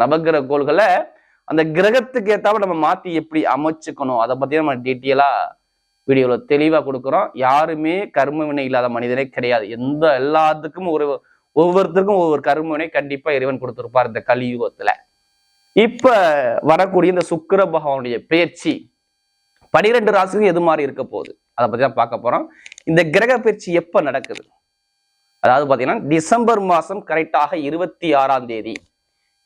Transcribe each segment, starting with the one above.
நவகிரக கோள்களை அந்த கிரகத்துக்கு ஏத்தாப்புல நம்ம மாத்தி எப்படி அமைச்சுக்கணும்? அதை பத்தி நம்ம டீட்டெயிலாக வீடியோவில் தெளிவா கொடுக்குறோம். யாருமே கர்ம வினை இல்லாத மனிதனே கிடையாது. எந்த எல்லாத்துக்கும் ஒரு ஒவ்வொருத்தருக்கும் ஒவ்வொரு கர்ம வினை கண்டிப்பா இறைவன் கொடுத்துருப்பார் இந்த கலியுகத்துல. இப்ப வரக்கூடிய இந்த சுக்கிர பகவானுடைய பேச்சு பனிரெண்டு ராசிக்கும் எது மாதிரி இருக்க போகுது? அதை பத்தி தான் பார்க்க போறோம். இந்த கிரக பயிற்சி எப்ப நடக்குது? அதாவது பாத்தீங்கன்னா டிசம்பர் மாசம் கரெக்டாக இருபத்தி ஆறாம் தேதி.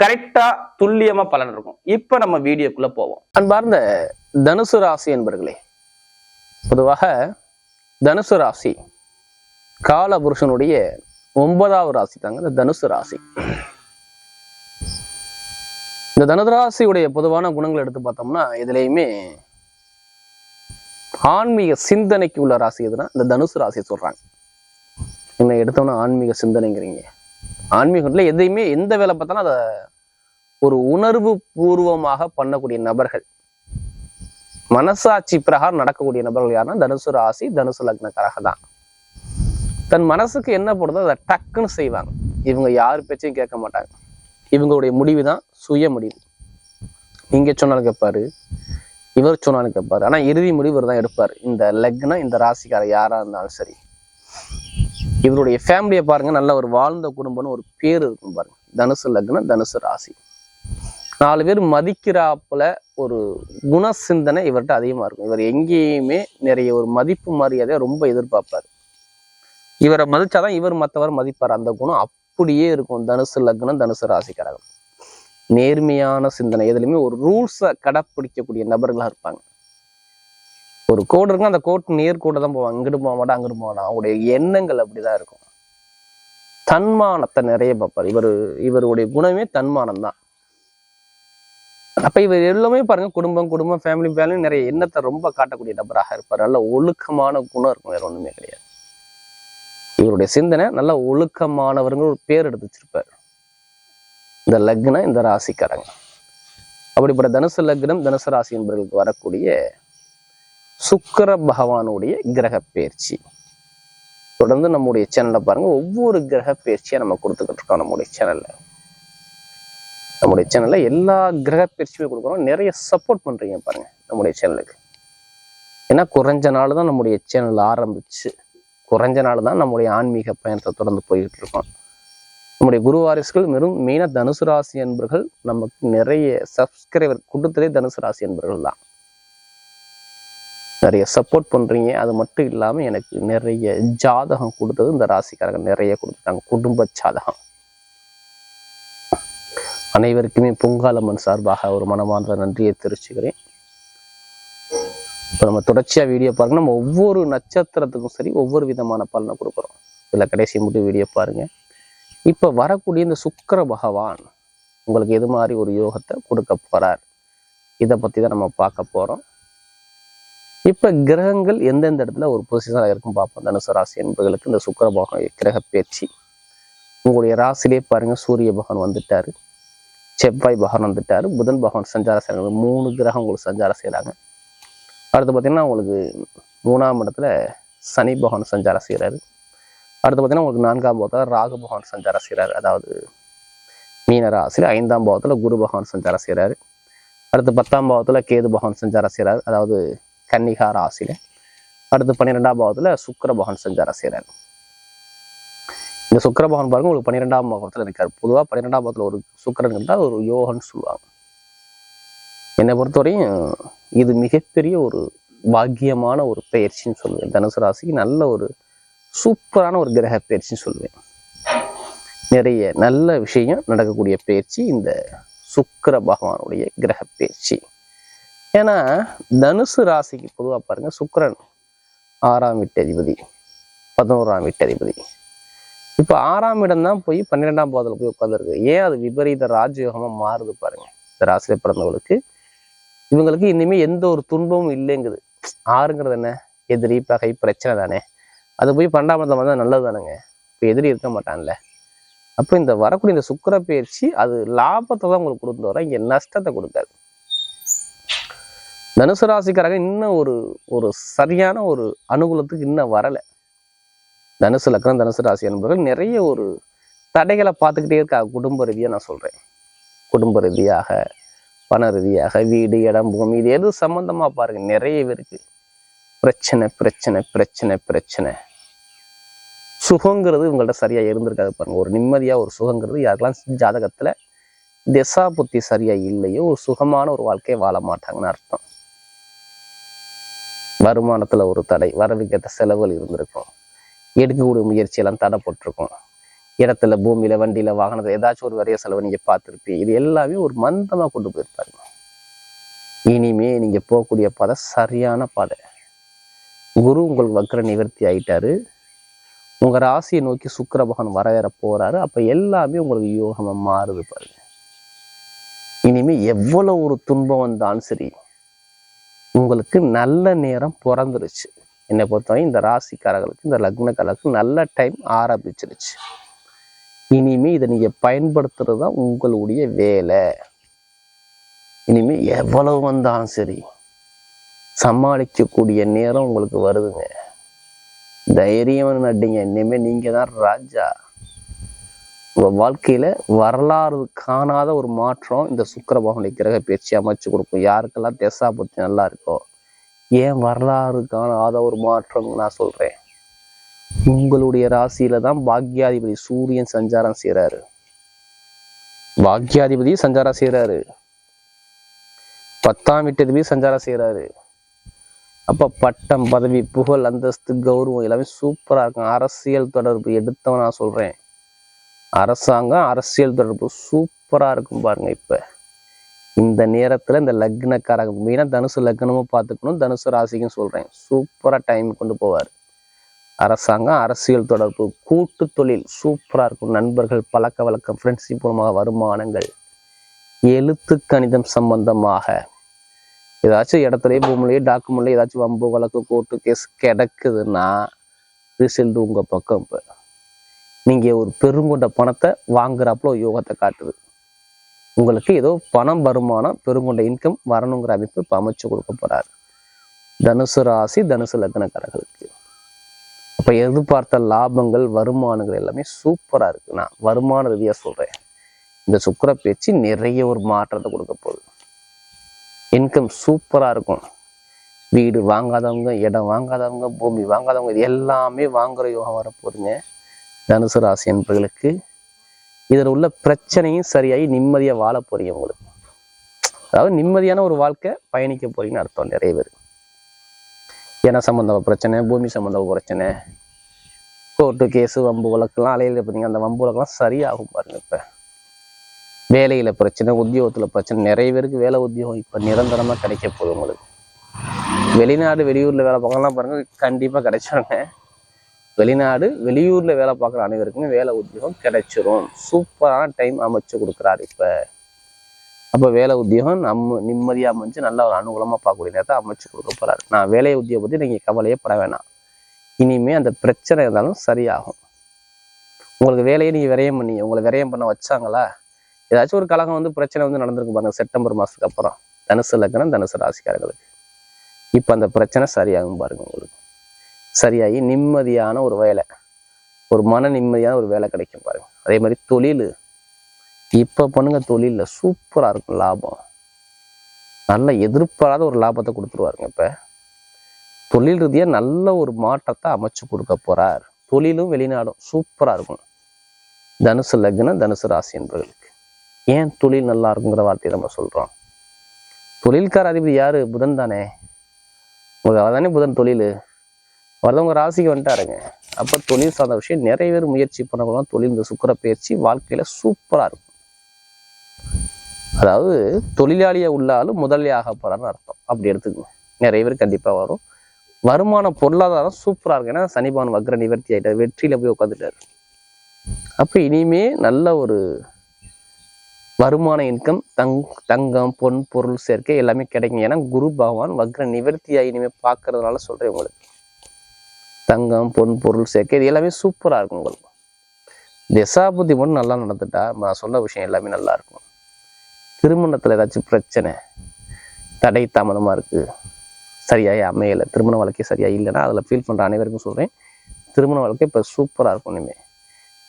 கரெக்டா துல்லியமா பலன் இருக்கும். இப்ப நம்ம வீடியோக்குள்ள போவோம். அன்பார்ந்த தனுசு ராசி என்பர்களே பொதுவாக தனுசு ராசி கால புருஷனுடைய ஒன்பதாவது ராசி தாங்க இந்த தனுசு ராசி. இந்த தனுசு ராசியுடைய பொதுவான குணங்கள் எடுத்து பார்த்தோம்னா இதுலயுமே ஆன்மீக சிந்தனைக்கு உள்ள ராசி எதுனா இந்த தனுசு ராசியை சொல்றாங்க. என்ன எடுத்தோம்னா ஆன்மீக சிந்தனைங்கிறீங்க. ஆன்மீகத்தில் எதையுமே எந்த வேலை பார்த்தாலும் அதை ஒரு உணர்வு பூர்வமாக பண்ணக்கூடிய நபர்கள். மனசாட்சி பிரகாரம் நடக்கக்கூடிய நபர்கள் யாருன்னா தனுசு ராசி தனுசு லக்னக்காரக தான். தன் மனசுக்கு என்ன போடுதோ அதை டக்குன்னு செய்வாங்க. இவங்க யார் பேச்சையும் கேட்க மாட்டாங்க. இவங்களுடைய முடிவு தான் சுய முடிவு. நீங்க சொன்னாலும் கேட்பாரு இவர் சொன்னாலும் கேட்பாரு. ஆனால் இறுதி முடிவு தான் எடுப்பார். இந்த லக்னம் இந்த ராசிக்கார யாரா இருந்தாலும் சரி. இவருடைய ஃபேமிலியை பாருங்க நல்ல ஒரு வாழ்ந்த குடும்பம்னு ஒரு பேர் இருக்கும் பாருங்க. தனுசு லக்னம் தனுசு ராசி. நாலு பேர் மதிக்கிறாப்புல ஒரு குண சிந்தனை இவர்கிட்ட அதிகமாக இருக்கும். இவர் எங்கேயுமே நிறைய ஒரு மதிப்பு மரியாதையை ரொம்ப எதிர்பார்ப்பார். இவரை மதிச்சாதான் இவர் மற்றவர் மதிப்பார். அந்த குணம் அப்படியே இருக்கும். தனுசு லக்னம் தனுசு ராசிக்காரகம் நேர்மையான சிந்தனை. எதுலையுமே ஒரு ரூல்ஸை கடைப்பிடிக்கக்கூடிய நபர்களாக இருப்பாங்க. ஒரு கோடு இருக்கும் அந்த கோட் நேர் கூட தான் போவாங்க இங்கிட்டு போக மாட்டான் அங்கிட்டு போக மாட்டான் அவங்களுடைய எண்ணங்கள் அப்படிதான் இருக்கும். தன்மானத்தை நிறைய பார்ப்பார். இவர் இவருடைய குணமே தன்மானம் தான் அப்ப இவர் எல்லாமே பாருங்க குடும்பம் குடும்பம் ஃபேமிலி ஃபேமிலி நிறைய எண்ணத்தை ரொம்ப காட்டக்கூடிய நபராக இருப்பார். நல்ல ஒழுக்கமான குணம் இருக்கும் வேற ஒண்ணுமே கிடையாது. இவருடைய சிந்தனை நல்ல ஒழுக்கமானவருங்க ஒரு பேர் எடுத்து வச்சிருப்பார். இந்த லக்னம் இந்த ராசிக்காரங்க. அப்படிப்பட்ட தனுசு லக்னம் தனுசு ராசி என்பவர்களுக்கு வரக்கூடிய சுக்கர பகவானுடைய கிரக பயிற்சி. தொடர்ந்து நம்முடைய சேனலை பாருங்க. ஒவ்வொரு கிரக பயிற்சியா நம்ம கொடுத்துக்கிட்டு இருக்கோம் நம்முடைய சேனல்ல நம்முடைய சேனல்ல எல்லா கிரக பயிற்சியுமே கொடுக்குறோம். நிறைய சப்போர்ட் பண்றீங்க பாருங்க நம்முடைய சேனலுக்கு ஏன்னா குறைஞ்ச நாள் தான் நம்முடைய சேனல் ஆரம்பிச்சு குறைஞ்ச நாள் தான் நம்முடைய ஆன்மீக பயணத்தை தொடர்ந்து போயிட்டு இருக்கோம். நம்முடைய குரு வாரிசுகள் வெறும் மெயினாக தனுசு ராசி என்பர்கள் நமக்கு நிறைய சப்ஸ்கிரைபர் கொடுத்ததே தனுசு ராசி என்பர்கள் தான். நிறைய சப்போர்ட் பண்ணுறீங்க அது மட்டும் இல்லாமல் எனக்கு நிறைய ஜாதகம் கொடுத்தது இந்த ராசிக்காரங்க நிறைய கொடுத்துட்டாங்க. குடும்ப ஜாதகம். அனைவருக்குமே பொங்காலம்மன் சார்பாக ஒரு மனமார்ந்த நன்றியை தெரிவிச்சுக்கிறேன். இப்போ நம்ம தொடர்ச்சியாக வீடியோ பாருங்க. நம்ம ஒவ்வொரு நட்சத்திரத்துக்கும் சரி ஒவ்வொரு விதமான பலனை கொடுக்குறோம். இதில் கடைசி மட்டும் வீடியோ பாருங்க. இப்போ வரக்கூடிய இந்த சுக்கர பகவான் உங்களுக்கு எது மாதிரி ஒரு யோகத்தை கொடுக்க போறார்? இதை பற்றி தான் நம்ம பார்க்க போகிறோம் இப்போ கிரகங்கள் எந்தெந்த இடத்துல ஒரு பொசிஷனாக இருக்கும் பார்ப்போம். தனுசு ராசி என்பவர்களுக்கு இந்த சுக்கிர பகவான் கிரக பயிற்சி உங்களுடைய ராசிலே பாருங்கள் சூரிய பகவான் வந்துட்டார். செவ்வாய் பகவான் வந்துட்டார். புதன் பகவான் சஞ்சாரம் செய்கிறாங்க மூணு கிரகம் உங்களுக்கு சஞ்சாரம் செய்கிறாங்க அடுத்து பார்த்திங்கன்னா உங்களுக்கு மூணாம் இடத்துல சனி பகவான் சஞ்சாரம் செய்கிறாரு அடுத்து பார்த்தீங்கன்னா உங்களுக்கு நான்காம் பாவத்தில் ராகு பகவான் சஞ்சாரம் செய்கிறாரு அதாவது மீன ராசியில் ஐந்தாம் பாவத்தில் குரு பகவான் சஞ்சாரம் செய்கிறாரு அடுத்து பத்தாம் பாவத்தில் கேது பகவான் சஞ்சாரம் செய்கிறாரு அதாவது கன்னிகா ராசியில். அடுத்து பன்னிரெண்டாம் பாவத்துல சுக்கிர பகவான் சஞ்சாரம் செய்கிறார் இந்த சுக்கிர பகவான் பாருங்க உங்களுக்கு பன்னிரெண்டாம் பாகத்தில் இருக்கார். பொதுவா பன்னிரெண்டாம் பாவத்துல ஒரு சுக்கரன் இருந்தால் ஒரு யோகன்னு சொல்லுவாங்க. என்னை பொறுத்தவரையும் இது மிகப்பெரிய ஒரு பாக்கியமான ஒரு பயிற்சின்னு சொல்லுவேன். தனுசு ராசிக்கு நல்ல ஒரு சூப்பரான ஒரு கிரக பயிற்சின்னு சொல்லுவேன். நிறைய நல்ல விஷயம் நடக்கக்கூடிய பயிற்சி இந்த சுக்கர பகவானுடைய கிரக பயிற்சி. ஏன்னா தனுசு ராசிக்கு பொதுவாக பாருங்கள் சுக்கரன் ஆறாம் வீட்டதிபதி பதினோராம் வீட்டதிபதி இப்போ ஆறாம் இடம் தான் போய் பன்னிரெண்டாம் பாதத்தில் போய் உட்காந்துருக்கு ஏன் அது விபரீத ராஜயோகமாக மாறுது பாருங்க இந்த ராசியில் பிறந்தவங்களுக்கு? இவங்களுக்கு இனிமேல் எந்த ஒரு துன்பமும் இல்லைங்குது. ஆறுங்கிறது என்ன? எதிரி பகை பிரச்சனை தானே. அது போய் பன்னெண்டாம் இடத்துல வந்தால் நல்லது தானேங்க. இப்போ எதிரி இருக்க மாட்டான்ல. அப்போ இந்த வரக்கூடிய இந்த சுக்கிர பயிற்சி அது லாபத்தை தான் உங்களுக்கு கொடுத்து வர இங்கே நஷ்டத்தை கொடுக்காது. தனுசு ராசிக்காரங்க இன்னும் ஒரு ஒரு சரியான ஒரு அனுகூலத்துக்கு இன்னும் வரலை. தனுசு லக்னம் தனுசு ராசி என்பவர்கள் நிறைய ஒரு தடைகளை பார்த்துக்கிட்டே இருக்காங்க. குடும்ப ரீதியாக நான் சொல்கிறேன் குடும்ப ரீதியாக பண ரீதியாக வீடு இடம் பூமி இது எது சம்மந்தமாக பாருங்கள் நிறைய பேருக்கு பிரச்சனை பிரச்சனை பிரச்சனை பிரச்சனை. சுகங்கிறது உங்கள்கிட்ட சரியாக இருந்திருக்காது பாருங்கள் ஒரு நிம்மதியாக ஒரு சுகங்கிறது யாருக்கெல்லாம் ஜாதகத்தில் திசா புத்தி சரியாக இல்லையோ ஒரு சுகமான ஒரு வாழ்க்கையை வாழ மாட்டாங்கன்னு அர்த்தம். வருமானத்துல ஒரு தடை வரவுக்கேற்ற செலவுகள் இருந்திருக்கும். எடுக்கக்கூடிய முயற்சியெல்லாம் தடைப்பட்டிருக்கும். இடத்துல பூமியில வண்டியில வாகனத்துல ஏதாச்சும் ஒரு வரைய செலவு நீங்க பார்த்துருப்பீங்க. இது எல்லாமே ஒரு மந்தமா கொண்டு போயிருப்பாருங்க இனிமே நீங்க போகக்கூடிய பாதை சரியான பாதை. குரு உங்களுக்கு வக்ர நிவர்த்தி ஆயிட்டாரு. உங்க ராசியை நோக்கி சுக்கர பகவான் வரவேற போறாரு. அப்போ எல்லாமே உங்களுக்கு யோகமா மாறுது பாருங்க. இனிமே எவ்வளவு ஒரு துன்பம் வந்தாலும் சரி உங்களுக்கு நல்ல நேரம் பிறந்துருச்சு. என்னை பொறுத்தவரை இந்த ராசிக்காரர்களுக்கு இந்த லக்னக்காரர்களுக்கு நல்ல டைம் ஆரம்பிச்சிருச்சு. இனிமே இதை நீங்கள் பயன்படுத்துறது தான் உங்களுடைய வேலை. இனிமே எவ்வளவு வந்தாலும் சரி சமாளிக்கக்கூடிய நேரம் உங்களுக்கு வருதுங்க. தைரியம் நடிங்க இனிமேல் நீங்கள் தான் ராஜா. வாழ்க்கையில வரலாறு காணாத ஒரு மாற்றம் இந்த சுக்கரபகனுடைய கிரக பேச்சு அமைச்சு கொடுக்கும். யாருக்கெல்லாம் தெசா பற்றி நல்லா இருக்கோ? ஏன் வரலாறு காணாத ஒரு மாற்றம் நான் சொல்றேன். உங்களுடைய ராசியில தான் பாக்யாதிபதி சூரியன் சஞ்சாரம் செய்கிறாரு பாக்யாதிபதி சஞ்சாரம் செய்கிறாரு பத்தாம் வீட்டதிபதி சஞ்சாரம் செய்கிறாரு அப்போ பட்டம் பதவி புகழ் அந்தஸ்து கௌரவம் எல்லாமே சூப்பராக இருக்கும். அரசியல் தொடர்பு எடுத்தவன் நான் சொல்கிறேன் அரசாங்கம் அரசியல் தொடர்பு சூப்பராக இருக்கும் பாருங்க இப்போ. இந்த நேரத்தில் இந்த லக்னக்காரங்க மெயினாக தனுசு லக்னமும் பார்த்துக்கணும் தனுசு ராசிக்கும் சொல்கிறேன் சூப்பராக டைம் கொண்டு போவார். அரசாங்கம் அரசியல் தொடர்பு கூட்டு தொழில் சூப்பராக இருக்கும். நண்பர்கள் பழக்க வழக்கம் ஃப்ரெண்ட்ஷிப் மூலமாக வருமானங்கள் எழுத்து கணிதம் சம்பந்தமாக. ஏதாச்சும் இடத்துலையே பூமிலேயே டாக்குமெண்ட்லேயே ஏதாச்சும் வம்பு வழக்கு கோர்ட்டு கேஸ் கிடக்குதுன்னா ரிசல்ட் உங்கள் பக்கம் இப்போ நீங்கள் ஒரு பெருங்கொண்ட பணத்தை வாங்குறாப்புல ஒரு யோகத்தை காட்டுது. உங்களுக்கு ஏதோ பணம் வருமானம் பெருங்கொண்ட இன்கம் வரணுங்கிற அமைப்பு இப்போ அமைச்சு கொடுக்க போகிறார் தனுசு ராசி தனுசு லக்னக்காரர்களுக்கு. அப்போ எதிர்பார்த்த லாபங்கள் வருமானங்கள் எல்லாமே சூப்பராக இருக்குது நான் வருமான ரீதியாக சொல்கிறேன் இந்த சுக்கிர பேச்சு நிறைய ஒரு மாற்றத்தை கொடுக்க போகுது. இன்கம் சூப்பராக இருக்கும். வீடு வாங்காதவங்க இடம் வாங்காதவங்க பூமி வாங்காதவங்க இது எல்லாமே வாங்குகிற யோகம் வரப்போகுதுங்க. தனுசு ராசி என்பவர்களுக்கு இதில் உள்ள பிரச்சனையும் சரியாகி நிம்மதியாக வாழ போறீங்க உங்களுக்கு. அதாவது நிம்மதியான ஒரு வாழ்க்கை பயணிக்க போறீங்கன்னு அர்த்தம் நிறைய பேர். இன சம்பந்த பிரச்சனை பூமி சம்பந்த பிரச்சனை கோர்ட்டு கேஸு வம்பு வழக்கெல்லாம் அலையில் பார்த்தீங்க அந்த வம்பு வழக்கெல்லாம் சரியாகும் பாருங்க இப்போ. வேலையில் பிரச்சனை உத்தியோகத்தில் பிரச்சனை நிறைய பேருக்கு வேலை உத்தியோகம் இப்போ நிரந்தரமாக கிடைக்க போகுது உங்களுக்கு. வெளிநாடு வெளியூரில் வேலை பார்க்கலாம் பாருங்க கண்டிப்பாக கிடைச்சிருங்க வெளிநாடு வெளியூரில் வேலை பார்க்குற அனைவருக்குமே வேலை உத்தியோகம் கிடைச்சிரும். சூப்பரான டைம் அமைச்சு கொடுக்குறாரு இப்போ. அப்போ வேலை உத்தியோகம் நம்ம நிம்மதியாக அமைஞ்சு நல்ல ஒரு அனுகூலமாக பார்க்கக்கூடிய நேரத்தை அமைச்சு கொடுக்க போறாரு. நான் வேலை உத்தியோகம் பற்றி நீங்கள் கவலையே பட வேணாம். இனிமேல் அந்த பிரச்சனை இருந்தாலும் சரியாகும். உங்களுக்கு வேலையை நீங்கள் விரயம் பண்ணி உங்களை விரயம் பண்ண வச்சாங்களா? ஏதாச்சும் ஒரு கழகம் வந்து பிரச்சனை வந்து நடந்திருக்கு பாருங்க செப்டம்பர் மாதத்துக்கு அப்புறம். தனுசு லக்னம் தனுசு ராசிக்காரர்களுக்கு. இப்போ அந்த பிரச்சனை சரியாகும் பாருங்க உங்களுக்கு. சரியாகி நிம்மதியான ஒரு வேலை. ஒரு மன நிம்மதியான ஒரு வேலை கிடைக்கும் பாருங்க. அதே மாதிரி தொழில். இப்போ பண்ணுங்க தொழிலில் சூப்பராக இருக்கும் லாபம். நல்ல எதிர்பாராத ஒரு லாபத்தை கொடுத்துருவாருங்க இப்போ. தொழில் ரீதியாக நல்ல ஒரு மாற்றத்தை அமைச்சு கொடுக்க போகிறார் தொழிலும் வெளிநாடும் சூப்பராக இருக்கும். தனுசு லக்னம் தனுசு ராசி என்பவர்களுக்கு. ஏன் தொழில் நல்லா இருக்குங்கிற வார்த்தையை நம்ம சொல்றோம். தொழில்கார அதிபதி யாரு? புதன் தானே. உங்களுக்கு அவர் தானே புதன் தொழில். வரதவங்க ராசிக்கு வந்துட்டாருங்க. அப்போ தொழில் சார்ந்த விஷயம் நிறைய பேர் முயற்சி பண்ணவங்களாம் தொழில் இந்த சுக்கர பயிற்சி வாழ்க்கையில் சூப்பராக இருக்கும். அதாவது தொழிலாளியை உள்ளாலும் முதலியாக போகிறான்னு அர்த்தம். அப்படி எடுத்துக்கோங்க. நிறைய பேர் கண்டிப்பாக வரும். வருமான பொருளாதாரம் சூப்பராக இருக்கும். ஏன்னா சனிபான் வக்ர நிவர்த்தி ஆகிட்டார் வெற்றியில் போய் உட்காந்துட்டாரு அப்போ இனிமே நல்ல ஒரு வருமான இன்கம் தங் தங்கம் பொன் பொருள் சேர்க்கை எல்லாமே கிடைக்கும். ஏன்னா குரு பகவான் வக்ர நிவர்த்தியாக இனிமேல் பார்க்கறதுனால சொல்கிறேன் உங்களுக்கு. தங்கம் பொன் பொருள் சேர்க்கை இது எல்லாமே சூப்பராக இருக்கும் உங்களுக்கு. தசாபதி மட்டும் நல்லா நடந்துட்டா நான் சொன்ன விஷயம் எல்லாமே நல்லா இருக்கும். திருமணத்தில் ஏதாச்சும் பிரச்சனை தடை தாமதமாக இருக்குது சரியாகி அமையலை திருமண வாழ்க்கை சரியாக இல்லைன்னா அதில் ஃபீல் பண்ணுற அனைவருக்கும் சொல்கிறேன் திருமண வாழ்க்கை இப்போ சூப்பராக இருக்கும் இனிமேல்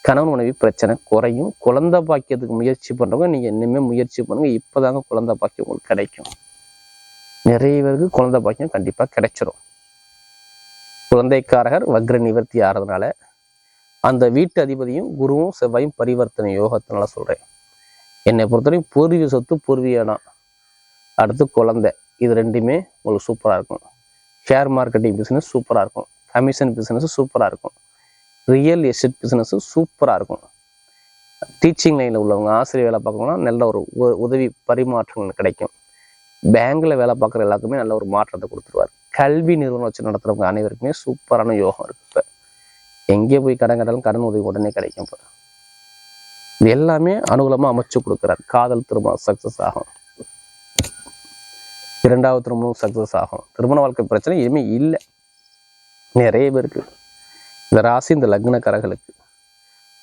கணவன் மனைவி பிரச்சனை குறையும் குழந்த பாக்கியத்துக்கு முயற்சி பண்ணுறவங்க நீங்கள் இனிமேல் முயற்சி பண்ணுங்க இப்போதாங்க குழந்த பாக்கியம் உங்களுக்கு கிடைக்கும். நிறைய பேருக்கு குழந்த பாக்கியம் கண்டிப்பாக கிடைச்சிரும். குழந்தைக்காரகர் வக்ர நிவர்த்தி ஆகிறதுனால அந்த வீட்டு அதிபதியும் குருவும் செவ்வாயும் பரிவர்த்தனை யோகத்தினால சொல்கிறேன் என்னை பொறுத்தவரைக்கும் பூர்வீக சொத்து பூர்வீகனா அடுத்து குழந்தை. இது ரெண்டுமே உங்களுக்கு சூப்பராக இருக்கும். ஷேர் மார்க்கெட்டிங் பிஸ்னஸ் சூப்பராக இருக்கும். கமிஷன் பிஸ்னஸ் சூப்பராக இருக்கும். ரியல் எஸ்டேட் பிஸ்னஸ் சூப்பராக இருக்கும். டீச்சிங் லைனில் உள்ளவங்க ஆசிரியர் வேலை பார்க்கணும்னா நல்ல ஒரு உ- உதவி பரிமாற்றங்கள் கிடைக்கும். பேங்க்ல வேலை பார்க்குற எல்லாருக்குமே நல்ல ஒரு மாற்றத்தை கொடுத்துருவார். கல்வி நிறுவனம் வச்சு நடத்துறவங்க அனைவருக்குமே சூப்பரான யோகம் இருக்கு இப்போ. எங்கே போய் கடன் கட்டாலும் கடன் உதவி உடனே கிடைக்கும் இப்போ. இது எல்லாமே அனுகூலமாக அமைச்சு கொடுக்குறார். காதல் திருமணம் சக்ஸஸ் ஆகும். இரண்டாவது திருமணம் சக்ஸஸ் ஆகும். திருமண வாழ்க்கை பிரச்சனை எதுவுமே இல்லை. நிறைய பேருக்கு இந்த ராசி இந்த லக்னக்காரர்களுக்கு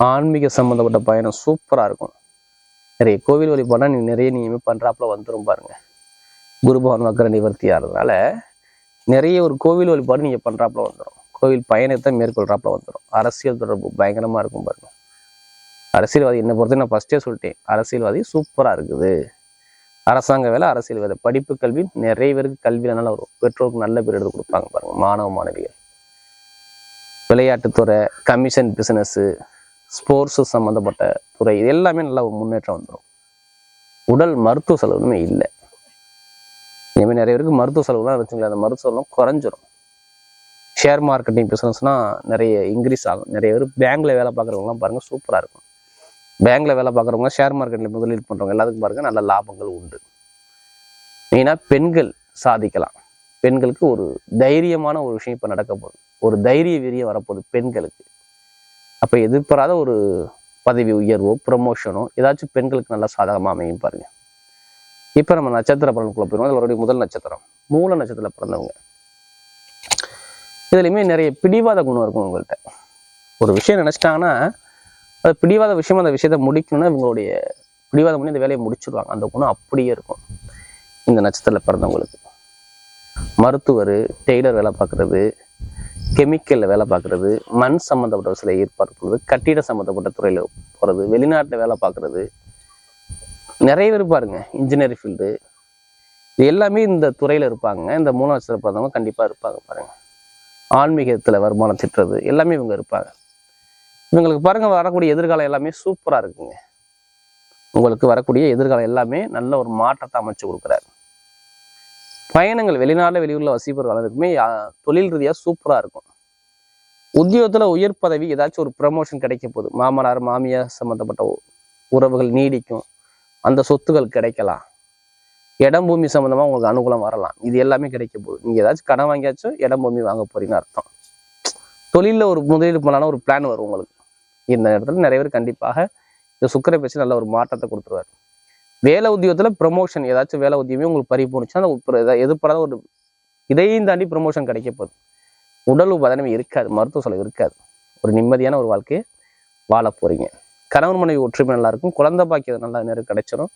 ஆன்மீக சம்மந்தப்பட்ட பயணம் சூப்பராக இருக்கும். நிறைய கோவில் வழிபாடாக நீ நிறைய நீ பண்ணுறாப்புல பண்றாப்புல வந்துரும் பாருங்க. குரு பகவான் வக்கர நிவர்த்தி ஆகிறதுனால நிறைய ஒரு கோவில் வழிபாடு நீங்கள் பண்ணுறாப்புல வந்துடும் கோவில் பயணத்தை மேற்கொள்றாப்புல வந்துடும் அரசியல் தொடர்பு பயங்கரமாக இருக்கும் பாருங்க. அரசியல்வாதி என்னை பொறுத்த நான் ஃபஸ்ட்டே சொல்லிட்டேன். அரசியல்வாதி சூப்பராக இருக்குது. அரசாங்க வேலை அரசியல் வேலை. படிப்பு கல்வி நிறைய பேருக்கு கல்வியில் நல்ல வரும். பெற்றோருக்கு நல்ல பேர் எடுத்து கொடுப்பாங்க பாருங்க மாணவ மாணவிகள். விளையாட்டுத்துறை கமிஷன் பிஸ்னஸ்ஸு ஸ்போர்ட்ஸு சம்மந்தப்பட்ட துறை இது எல்லாமே நல்லா ஒரு முன்னேற்றம் வந்துடும் உடல் மருத்துவ செலவுமே இல்லை. இனிமேல் நிறைய பேருக்கு மருத்துவ செலவுலாம் இருந்துச்சுங்களா அந்த மருத்துவ செலவுலாம் குறைஞ்சிரும். ஷேர் மார்க்கெட்டிங் பிஸ்னஸ்னால் நிறைய இன்க்ரீஸ் ஆகும். நிறைய பேர் பேங்க்ல வேலை பார்க்குறவங்கலாம் பாருங்க சூப்பராக இருக்கும். பேங்க்ல வேலை பார்க்குறவங்க ஷேர் மார்க்கெட்டில் முதலீடு பண்ணுறவங்க எல்லாத்துக்கும் பாருங்க நல்ல லாபங்கள் உண்டு. மெயினாக பெண்கள் சாதிக்கலாம். பெண்களுக்கு ஒரு தைரியமான ஒரு விஷயம் இப்போ நடக்க போகுது. ஒரு தைரிய வீரியம் வரப்போகுது பெண்களுக்கு. அப்போ எதிர்பாராத ஒரு பதவி உயர்வோ ப்ரமோஷனோ ஏதாச்சும் பெண்களுக்கு நல்லா சாதகமாக அமையும் பாருங்க. இப்போ நம்ம நட்சத்திர பலனுக்குள்ள போயிடுவோம் அதில் முதல் நட்சத்திரம். மூல நட்சத்திரத்தில் பிறந்தவங்க. இதுலையுமே நிறைய பிடிவாத குணம் இருக்கும் உங்கள்கிட்ட ஒரு விஷயம் நினச்சிட்டாங்கன்னா அது பிடிவாத விஷயம் அந்த விஷயத்தை முடிக்கணும்னா இவங்களுடைய பிடிவாதம் பண்ணி இந்த வேலையை முடிச்சிடுவாங்க அந்த குணம் அப்படியே இருக்கும். இந்த நட்சத்திரத்தில் பிறந்தவங்களுக்கு. மருத்துவர் டெய்லர் வேலை பார்க்குறது கெமிக்கலில் வேலை பார்க்குறது மண் சம்மந்தப்பட்ட சில ஏற்பாடு கட்டிட சம்மந்தப்பட்ட துறையில் போகிறது வெளிநாட்டில் வேலை பார்க்குறது நிறைய பேர் பாருங்க இன்ஜினியரிங் ஃபீல்டு இது எல்லாமே இந்த துறையில் இருப்பாங்க. இந்த மூணு நட்சத்திர பிறந்தவங்க கண்டிப்பாக இருப்பாங்க பாருங்க. ஆன்மீகத்தில் வருமானம் திட்டுறது எல்லாமே இவங்க இருப்பாங்க. இவங்களுக்கு பாருங்கள் வரக்கூடிய எதிர்காலம் எல்லாமே சூப்பராக இருக்குங்க. உங்களுக்கு வரக்கூடிய எதிர்காலம் எல்லாமே நல்ல ஒரு மாற்றத்தை அமைச்சு கொடுக்குறாரு. பயணங்கள் வெளிநாட்டில் வெளியூரில் வசிப்பவர்களுக்குமே தொழில் ரீதியாக சூப்பராக இருக்கும். உத்தியோகத்தில் உயர் பதவி ஏதாச்சும் ஒரு ப்ரமோஷன் கிடைக்க போகுது. மாமனார் மாமியார் சம்மந்தப்பட்ட உறவுகள் நீடிக்கும். அந்த சொத்துகள் கிடைக்கலாம். இடம் பூமி சம்மந்தமா உங்களுக்கு அனுகூலம் வரலாம். இது எல்லாமே கிடைக்க போகுது. நீங்க ஏதாச்சும் கடன் வாங்கியாச்சும் இடம் பூமி வாங்க போறீங்கன்னு அர்த்தம். தொழில்ல ஒரு முதலீடு பண்ணாலும் ஒரு பிளான் வரும் உங்களுக்கு. இந்த இடத்துல நிறைய பேர் கண்டிப்பாக இந்த சுக்கரை பேச்சு நல்ல ஒரு மாற்றத்தை கொடுத்துருவாரு. வேலை உத்தியோகத்தில் ப்ரமோஷன் ஏதாச்சும் வேலை உத்தியமே உங்களுக்கு பறி போணுச்சுன்னா அந்த உப்ப- எதிர்பாராத ஒரு இதையும் தாண்டி ப்ரமோஷன் கிடைக்க போகுது. உடல் உபாதனம் இருக்காது. மருத்துவ செலவு இருக்காது. ஒரு நிம்மதியான ஒரு வாழ்க்கையை வாழ போறீங்க. கணவன் மனைவி ஒற்றுமை நல்லா இருக்கும் குழந்தை பாக்கியம் நல்லா நேரம் கிடைச்சிரும்.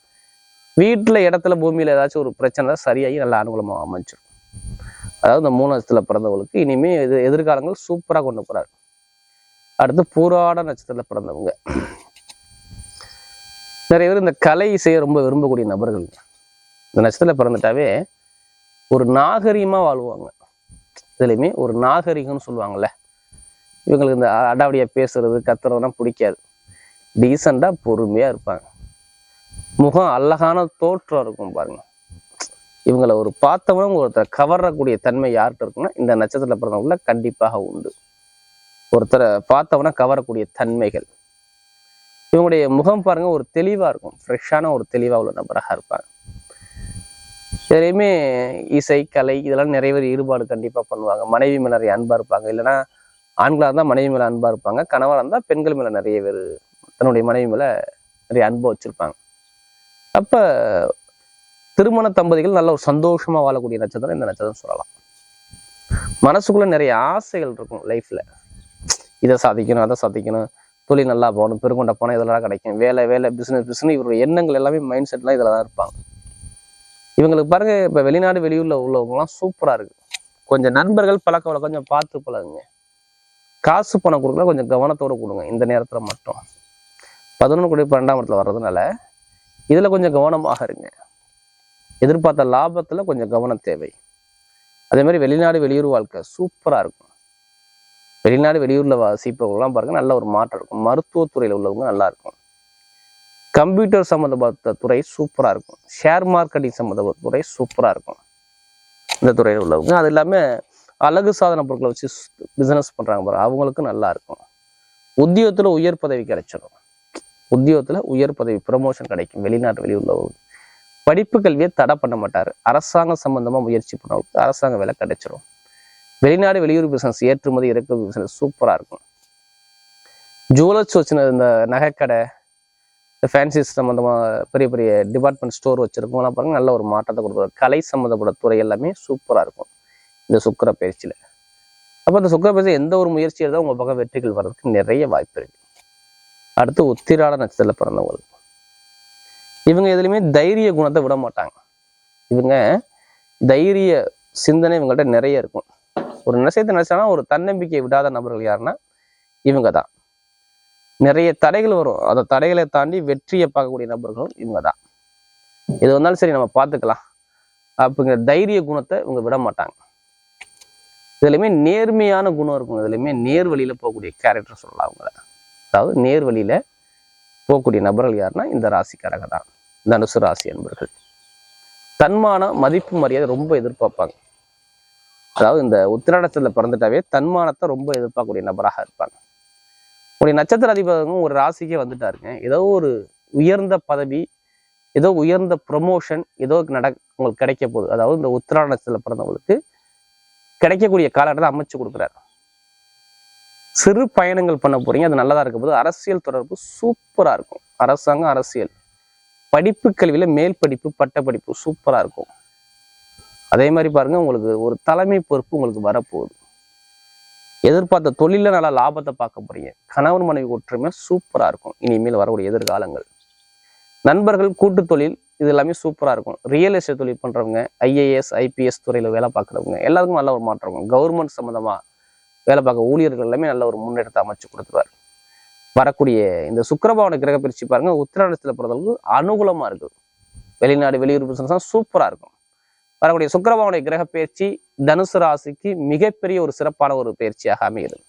வீட்டுல இடத்துல பூமியில ஏதாச்சும் ஒரு பிரச்சனை சரியாகி நல்லா அனுகூலமாக அமைஞ்சிடும் அதாவது இந்த மூணு நட்சத்திரத்துல பிறந்தவங்களுக்கு இனிமேல் இது எதிர்காலங்கள் சூப்பரா கொண்டு போகிறாரு அடுத்து பூராட நட்சத்திரத்துல பிறந்தவங்க. நிறைய பேர் இந்த கலை இசையை ரொம்ப விரும்பக்கூடிய நபர்கள். இந்த நட்சத்திரத்தில் பிறந்துட்டாவே ஒரு நாகரிகமா வாழ்வாங்க. இதுலையுமே ஒரு நாகரிகம்னு சொல்லுவாங்கல்ல. இவங்களுக்கு இந்த அடாவடியா பேசுறது கத்துறதுலாம் பிடிக்காது. டீசெண்டாக பொறுமையா இருப்பாங்க. முகம் அழகான தோற்றம் இருக்கும் பாருங்க. இவங்களை ஒரு பார்த்தவனும் ஒருத்தரை கவரக்கூடிய தன்மை யார்கிட்ட இருக்குன்னா இந்த நட்சத்திரத்தில் பிறந்தவங்கள கண்டிப்பாக உண்டு. ஒருத்தரை பார்த்தவனா கவரக்கூடிய தன்மைகள். இவங்களுடைய முகம் பாருங்க ஒரு தெளிவா இருக்கும். ஃப்ரெஷ்ஷான ஒரு தெளிவா உள்ள நபராக இருப்பாங்க. எதுலையுமே இசை கலை இதெல்லாம் நிறைய பேர் ஈடுபாடு கண்டிப்பா பண்ணுவாங்க. மனைவி மேலே நிறைய அன்பா இருப்பாங்க. இல்லைன்னா ஆண்களா இருந்தா மனைவி மேல அன்பா இருப்பாங்க. கணவரா இருந்தா பெண்கள் மேல நிறைய பேர் தன்னுடைய மனைவி மேல நிறைய அன்பு வச்சிருப்பாங்க. அப்ப திருமண தம்பதிகள் நல்ல ஒரு சந்தோஷமா வாழக்கூடிய நட்சத்திரம் இந்த நட்சத்திரம் சொல்லலாம். மனசுக்குள்ள நிறைய ஆசைகள் இருக்கும் லைஃப்ல இதை சாதிக்கணும் அதை சாதிக்கணும். தொழில் நல்லா போகணும் பெருங்கொண்ட போனால் இதெல்லாம் கிடைக்கும். வேலை வேலை பிசினஸ் பிசினஸ் இவருடைய எண்ணங்கள் எல்லாமே மைண்ட் செட்லாம் இதில் தான் இருப்பாங்க. இவங்களுக்கு பாருங்க இப்போ வெளிநாடு வெளியூர்ல உள்ளவங்கலாம் சூப்பரா இருக்கு. கொஞ்சம் நண்பர்கள் பழக்க வழக்கம் கொஞ்சம் பார்த்து பழகுங்க. காசு பணம் கொடுக்கல கொஞ்சம் கவனத்தோட கொடுங்க இந்த நேரத்துல மட்டும். பதினொன்று கோடி பன்னெண்டாம் இடத்துல வர்றதுனால இதில் கொஞ்சம் கவனமாக இருங்க. எதிர்பார்த்த லாபத்துல கொஞ்சம் கவனம் தேவை. அதே மாதிரி வெளிநாடு வெளியூர் வாழ்க்கை சூப்பரா இருக்கும். வெளிநாடு வெளியூர்ல வசிப்பவங்கலாம் பாருங்க நல்ல ஒரு மாற்றம் இருக்கும். மருத்துவத்துறையில் உள்ளவங்க நல்லா இருக்கும். கம்ப்யூட்டர் சம்மந்தப்பட்ட துறை சூப்பரா இருக்கும். ஷேர் மார்க்கெட்டிங் சம்மந்தப்பட்ட துறை சூப்பரா இருக்கும். இந்த துறையில் உள்ளவங்க. அது இல்லாமல் அழகு சாதன பொருட்களை வச்சு பிசினஸ் பண்றாங்க பாரு அவங்களுக்கும் நல்லா இருக்கும். உத்தியோகத்துல உயர் பதவி கிடைச்சிடும் உத்தியோகத்தில் உயர் பதவி ப்ரமோஷன் கிடைக்கும். வெளிநாட்டு வெளியுள்ளவர்களுக்கு படிப்பு கல்வியை தடை பண்ண மாட்டார்? அரசாங்கம் சம்பந்தமாக முயற்சி பண்ணவங்களுக்கு அரசாங்க வேலை கிடைச்சிரும். வெளிநாடு வெளியூர் பிசினஸ் ஏற்றுமதி இறக்குமதி பிசினஸ் சூப்பராக இருக்கும். ஜுவலர்ஸ் வச்சுன இந்த நகைக்கடை இந்த ஃபேன்சி சம்மந்தமாக பெரிய பெரிய டிபார்ட்மெண்ட் ஸ்டோர் வச்சுருக்கோம்லாம் பாருங்கள் நல்ல ஒரு மாற்றத்தை கொடுக்குறாரு கலை சம்மந்தப்பட்ட துறை எல்லாமே சூப்பராக இருக்கும். இந்த சுக்கிர பயிற்சியில் அப்போ இந்த சுக்கர பயிற்சி எந்த ஒரு முயற்சி எடுத்தால் உங்கள் பக்கம் வெற்றிகள் வர்றதுக்கு நிறைய வாய்ப்பு இருக்குது அடுத்து உத்திராட நட்சத்திரத்தில் பிறந்தவங்களுக்கு இவங்க எதுலையுமே தைரிய குணத்தை விட மாட்டாங்க. இவங்க தைரிய சிந்தனை இவங்கள்ட்ட நிறைய இருக்கும். ஒரு நினைச்சத்தை நினைச்சாலும் ஒரு தன்னம்பிக்கையை விடாத நபர்கள் யாருன்னா இவங்க தான் நிறைய தடைகள் வரும். அந்த தடைகளை தாண்டி வெற்றியை பார்க்கக்கூடிய நபர்களும் இவங்க தான் எது வந்தாலும் சரி நம்ம பார்த்துக்கலாம். அப்படிங்கிற தைரிய குணத்தை இவங்க விட மாட்டாங்க. இதுலையுமே நேர்மையான குணம் இருக்கும். இதுலையுமே நேர் வழியில போகக்கூடிய கேரக்டர் சொல்லலாம் அவங்கள. அதாவது நேர்வழியில போகக்கூடிய நபர்கள் யாருன்னா இந்த ராசிக்காரங்க தான். தனுசு ராசி என்பவர்கள் தன்மானம் மதிப்பு மரியாதை ரொம்ப எதிர்பார்ப்பாங்க. அதாவது இந்த உத்திராடத்தில் பிறந்துட்டாவே தன்மானத்தை ரொம்ப எதிர்பார்க்கக்கூடிய நபராக இருப்பாங்க. ஒரு நட்சத்திர அதிபதியும் ஒரு ராசிக்கே வந்துட்டாருங்க. ஏதோ ஒரு உயர்ந்த பதவி ஏதோ உயர்ந்த ப்ரொமோஷன் ஏதோ நட உங்களுக்கு கிடைக்க போகுது. அதாவது இந்த உத்திராடத்தில் பிறந்தவங்களுக்கு கிடைக்கக்கூடிய காலகட்டத்தை அமைச்சு கொடுக்குறாரு. சிறு பயணங்கள் பண்ண போறீங்க அது நல்லதா இருக்க போது அரசியல் தொடர்பு சூப்பரா இருக்கும். அரசாங்கம் அரசியல். படிப்பு கல்வியில மேல் படிப்பு பட்ட படிப்பு சூப்பரா இருக்கும். அதே மாதிரி பாருங்க உங்களுக்கு ஒரு தலைமை பொறுப்பு உங்களுக்கு வரப்போகுது. எதிர்பார்த்த தொழில நல்லா லாபத்தை பார்க்க போறீங்க. கணவன் மனைவி ஒற்றுமை சூப்பரா இருக்கும். இனிமேல் வரக்கூடிய எதிர்காலங்கள். நண்பர்கள் கூட்டு தொழில் இது எல்லாமே சூப்பரா இருக்கும். ரியல் எஸ்டேட் தொழில் பண்றவங்க ஐஏஎஸ் ஐபிஎஸ் துறையில வேலை பார்க்குறவங்க எல்லாருக்கும் நல்ல ஒரு மாற்றம் இருக்கும் கவர்மெண்ட் சம்மந்தமா வேலை பார்க்க ஊழியர்கள் எல்லாமே நல்ல ஒரு முன்னேற்றத்தை அமைச்சு கொடுத்துருவார். வரக்கூடிய இந்த சுக்கிரபவன கிரக பிரிச்சு பாருங்க உத்திராடத்தில் பிறந்தவங்களுக்கு அனுகூலமா இருக்கு. வெளிநாடு வெளியூர் பிசினஸ் சூப்பரா இருக்கும். வரக்கூடிய சுக்கிரபவனுடைய கிரக பயிற்சி தனுசு ராசிக்கு மிகப்பெரிய ஒரு சிறப்பான ஒரு பயிற்சியாக அமைகிறது.